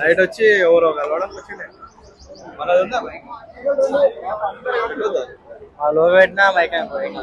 Night వచ్చి ఎవరో కలవడం వచ్చిండే. మనది ఉందా బైక్లో పెట్టినా మైక్ అయిపోయింది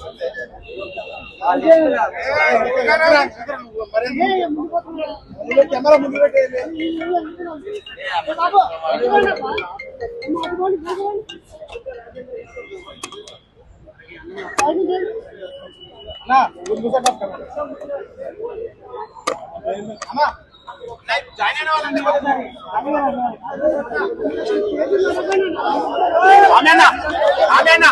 ఒక పక్కకు ఉండాలి మీరు అరే మీరు ఇప్పుడు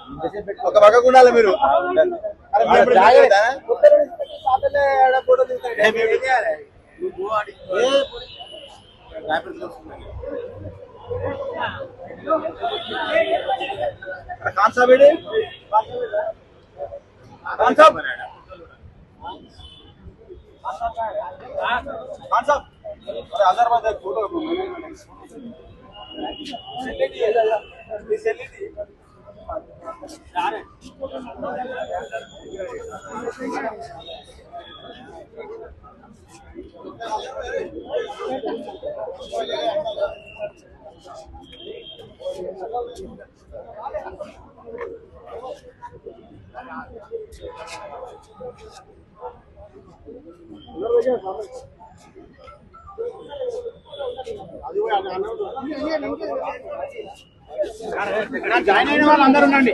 ఏ, మీరు ఏం చేయాలి? అరే కాన్సాబ్ ఏడి? కాన్సాబ్ కాన్సాబ్ అరే హజారాబాద్ एक फोटो జాయిన్ అయిన వాళ్ళు అందరూ ఉండండి.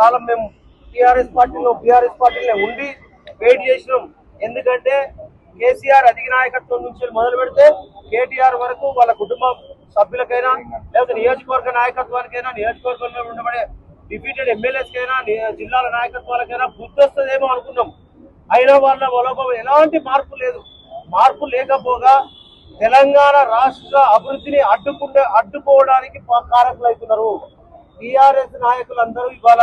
కాలం మేము టిఆర్ఎస్ పార్టీలో బీఆర్ఎస్ పార్టీలో ఉండి వెయిట్ చేసినాం. ఎందుకంటే కేసీఆర్ అధిక నాయకత్వం నుంచి మొదలు పెడితే కేటీఆర్ వరకు వాళ్ళ కుటుంబ సభ్యులకైనా లేకపోతే నియోజకవర్గ నాయకత్వానికైనా నియోజకవర్గంలో ఉండబడే డిప్యూటెడ్ ఎమ్మెల్యేస్కైనా జిల్లాల నాయకత్వాలకైనా గుర్తొస్తుందేమో అనుకున్నాం. అయినా వాళ్ళ మనోభావం ఎలాంటి మార్పు లేదు. మార్పు లేకపోగా తెలంగాణ రాష్ట్ర అభివృద్ధిని అడ్డుకుంటే అడ్డుకోవడానికి పా- కారకులవుతున్నారు టిఆర్ఎస్ నాయకులందరూ ఇవాళ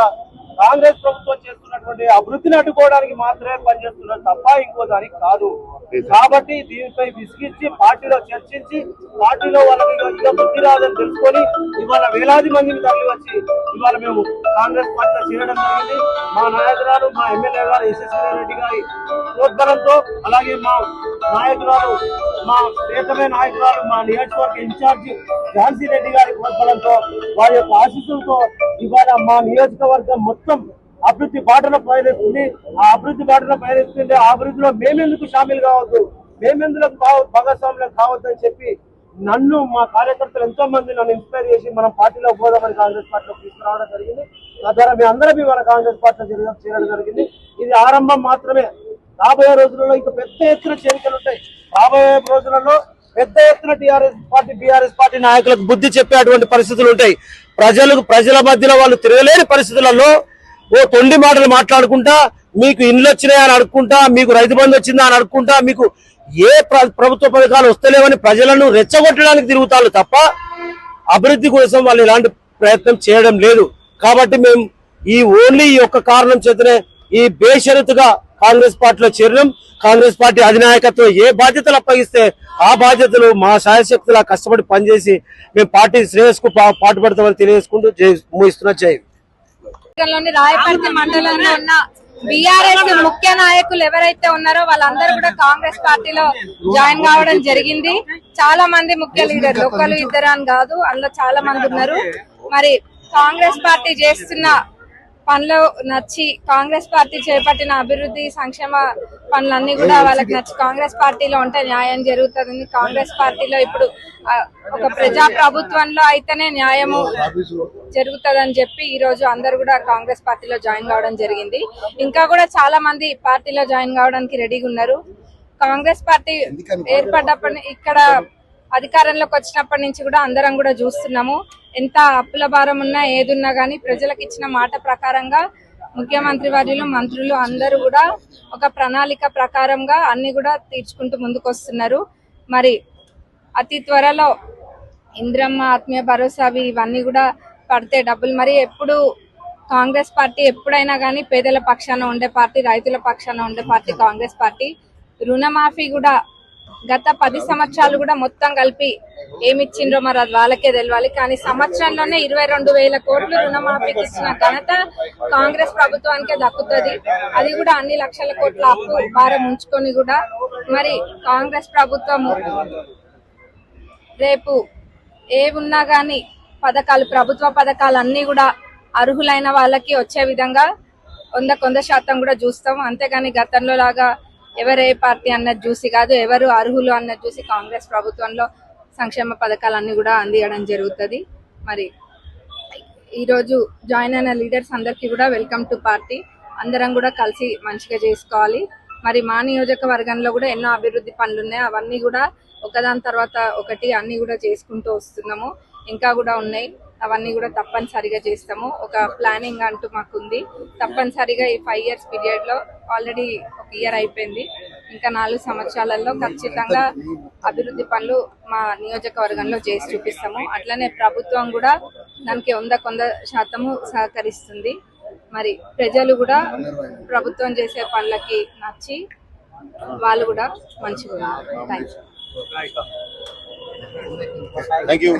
కాంగ్రెస్ ప్రభుత్వం చేస్తున్నటువంటి అభివృద్ధిని అడ్డుకోవడానికి మాత్రమే పనిచేస్తున్నారు తప్ప ఇంకో దానికి కాదు. కాబట్టి దీనిపై విసిగించి పార్టీలో చర్చించి పార్టీలో వాళ్ళకి ఇక- బుద్ధి రాదని తెలుసుకొని ఇవాళ వేలాది మందిని తరలి వచ్చి ఇవాళ మేము కాంగ్రెస్ పార్టీలో చేరడం జరిగింది. మా నాయకురాలు మా ఎమ్మెల్యే గారు యశస్వి రెడ్డి గారి ప్రోద్బలంతో అలాగే మా నాయకురాలు మా ఏకమే నాయకురాలు మా నియోజకవర్గ ఇన్ఛార్జ్ ఝాన్సీ రెడ్డి గారి ప్రోద్బలంతో వారి యొక్క ఆశీస్సులతో ఇవాళ మా నియోజకవర్గం మొత్తం అభివృద్ధి బాటలో పయనిస్తుంది ఆ అభివృద్ధి బాటలో పయనిస్తుంటే ఆ అభివృద్ధిలో మేమెందుకు షామిల్ కావద్దు? మేమెందుకు కావ- భాగస్వాములం కావద్దని చెప్పి నన్ను మా కార్యకర్తలు ఎంతో మంది నన్ను ఇన్స్పైర్ చేసి మనం పార్టీలో పోదామని కాంగ్రెస్ పార్టీలో తీసుకురావడం జరిగింది. తద్వారా మీ అందరం ఇవాళ కాంగ్రెస్ పార్టీలో చేయడం జరిగింది. ఇది ఆరంభం మాత్రమే. రాబోయే రోజులలో ఇంకా పెద్ద ఎత్తున చేరికలు ఉంటాయి. రాబోయే రోజులలో పెద్ద ఎత్తున టిఆర్ఎస్ పార్టీ బీఆర్ఎస్ పార్టీ నాయకులకు బుద్ధి చెప్పే అటువంటి పరిస్థితులు ఉంటాయి. ప్రజలకు ప్రజల మధ్యలో వాళ్ళు తిరగలేని పరిస్థితులలో ఓ తొండి మాటలు మాట్లాడుకుంటా మీకు ఇండ్లు వచ్చినాయా అని అడుక్కుంటా మీకు రైతు బంధు వచ్చిందా అని అడుక్కుంటా మీకు ఏ ప్ర- ప్రభుత్వ పథకాలు వస్తలేవని ప్రజలను రెచ్చగొట్టడానికి తిరుగుతారు తప్ప అభివృద్ధి కోసం వాళ్ళు ఇలాంటి ప్రయత్నం చేయడం లేదు. కాబట్టి మేము ఈ ఓన్లీ ఈ యొక్క కారణం చేతనే ఈ బేషరతుగా కాంగ్రెస్ పార్టీలో చేరడం కాంగ్రెస్ పార్టీ అధినాయకత్వం ఏ బాధ్యతలు అప్పగిస్తే ఆ బాధ్యతలు మా శాయశక్తులా కష్టపడి పనిచేసి మేము పార్టీ శ్రేయస్కు పా- పాటుపడతామని తెలియజేసుకుంటూ ముగిస్తున్నా జై రాయపర్తి మండలంలో ఉన్న బీఆర్ఎస్ ముఖ్య నాయకులు ఎవరైతే ఉన్నారో వాళ్ళందరూ కూడా కాంగ్రెస్ పార్టీలో జాయిన్ కావడం జరిగింది. చాలా మంది ముఖ్య లీడర్లు ఒకరు ఇద్దరు అని కాదు అందులో చాలా మంది ఉన్నారు. మరి కాంగ్రెస్ పార్టీ చేస్తున్న పనులు నచ్చి కాంగ్రెస్ పార్టీ చేపట్టిన అభివృద్ధి సంక్షేమ పనులన్నీ కూడా వాళ్ళకి నచ్చి కాంగ్రెస్ పార్టీలో ఉంటే న్యాయం జరుగుతుంది. కాంగ్రెస్ పార్టీలో ఇప్పుడు ఒక ప్రజా ప్రభుత్వంలో అయితేనే న్యాయము జరుగుతుందని చెప్పి ఈ రోజు అందరు కూడా కాంగ్రెస్ పార్టీలో జాయిన్ కావడం జరిగింది. ఇంకా కూడా చాలా మంది పార్టీలో జాయిన్ కావడానికి రెడీగా ఉన్నారు. కాంగ్రెస్ పార్టీ ఏర్పడ్డప్పటి ఇక్కడ అధికారంలోకి వచ్చినప్పటి నుంచి కూడా అందరం కూడా చూస్తున్నాము. ఎంత అప్పుల భారం ఉన్నా ఏదున్నా కానీ ప్రజలకు ఇచ్చిన మాట ప్రకారంగా ముఖ్యమంత్రి వర్యులు మంత్రులు అందరూ కూడా ఒక ప్రణాళిక ప్రకారంగా అన్ని కూడా తీర్చుకుంటూ ముందుకు వస్తున్నారు మరి అతి త్వరలో ఇంద్రమ్మ ఆత్మీయ భరోసా అవి ఇవన్నీ కూడా పడితే డబ్బులు మరి ఎప్పుడు కాంగ్రెస్ పార్టీ ఎప్పుడైనా కానీ పేదల పక్షాన ఉండే పార్టీ రైతుల పక్షాన ఉండే పార్టీ కాంగ్రెస్ పార్టీ రుణమాఫీ కూడా గత పది సంవత్సరాలు కూడా మొత్తం కలిపి ఏమి ఇచ్చిండ్రో మరి అది వాళ్ళకే తెలియాలి కానీ సంవత్సరంలోనే ఇరవై రెండు వేల కోట్లు రుణమాఫీకి ఇచ్చిన ఘనత కాంగ్రెస్ ప్రభుత్వానికే దక్కుతుంది. అది కూడా అన్ని లక్షల కోట్ల అప్పు భారం ఉంచుకొని కూడా మరి కాంగ్రెస్ ప్రభుత్వము రేపు ఏ ఉన్నా కానీ పథకాలు ప్రభుత్వ పథకాలు అన్ని కూడా అర్హులైన వాళ్ళకి వచ్చే విధంగా వంద కొంద శాతం కూడా చూస్తాం. అంతేగాని గతంలో లాగా ఎవరు ఏ పార్టీ అన్నది చూసి కాదు ఎవరు అర్హులు అన్నది చూసి కాంగ్రెస్ ప్రభుత్వంలో సంక్షేమ పథకాలన్నీ కూడా అందియడం జరుగుతుంది. మరి ఈ రోజు జాయిన్ అయిన లీడర్స్ అందరికీ కూడా వెల్కమ్ టు పార్టీ. అందరం కూడా కలిసి మంచిగా చేసుకోవాలి. మరి మా నియోజకవర్గంలో కూడా ఎన్నో అభివృద్ధి పనులు ఉన్నాయి అవన్నీ కూడా ఒకదాని తర్వాత ఒకటి అన్ని కూడా చేసుకుంటూ వస్తున్నాము. ఇంకా కూడా ఉన్నాయి. అవన్నీ కూడా తప్పనిసరిగా చేస్తాము. ఒక ప్లానింగ్ అంటూ మాకు ఉంది తప్పనిసరిగా ఈ ఫైవ్ ఇయర్స్ పీరియడ్లో ఆల్రెడీ ఒక ఇయర్ అయిపోయింది. ఇంకా నాలుగు సంవత్సరాలలో ఖచ్చితంగా అభివృద్ధి పనులు మా నియోజకవర్గంలో చేసి చూపిస్తాము. అట్లనే ప్రభుత్వం కూడా దానికి వంద కొంద శాతము సహకరిస్తుంది. మరి ప్రజలు కూడా ప్రభుత్వం చేసే పనులకి నచ్చి వాళ్ళు కూడా మంచిగా ఉన్నారు. Thank you